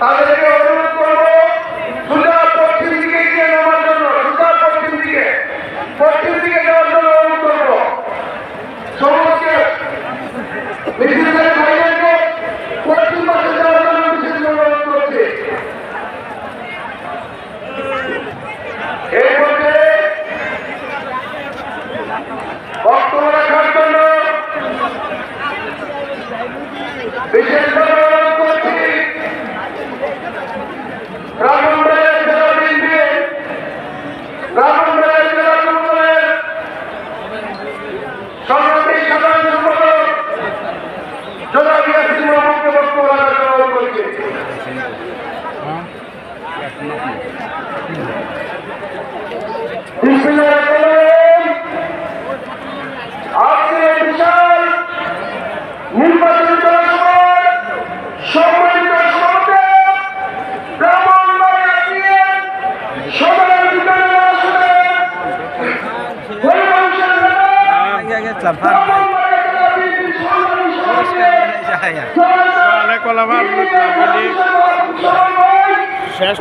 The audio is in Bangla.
তাদেরকে সংগ্রামী সাধারণ সম্পাদক জনাবি আসিম রহমানকে বক্তব্য রাখার জন্য অনুরোধ করছি। বিসমিল্লাহ দেখলাম ভার নাই শেষ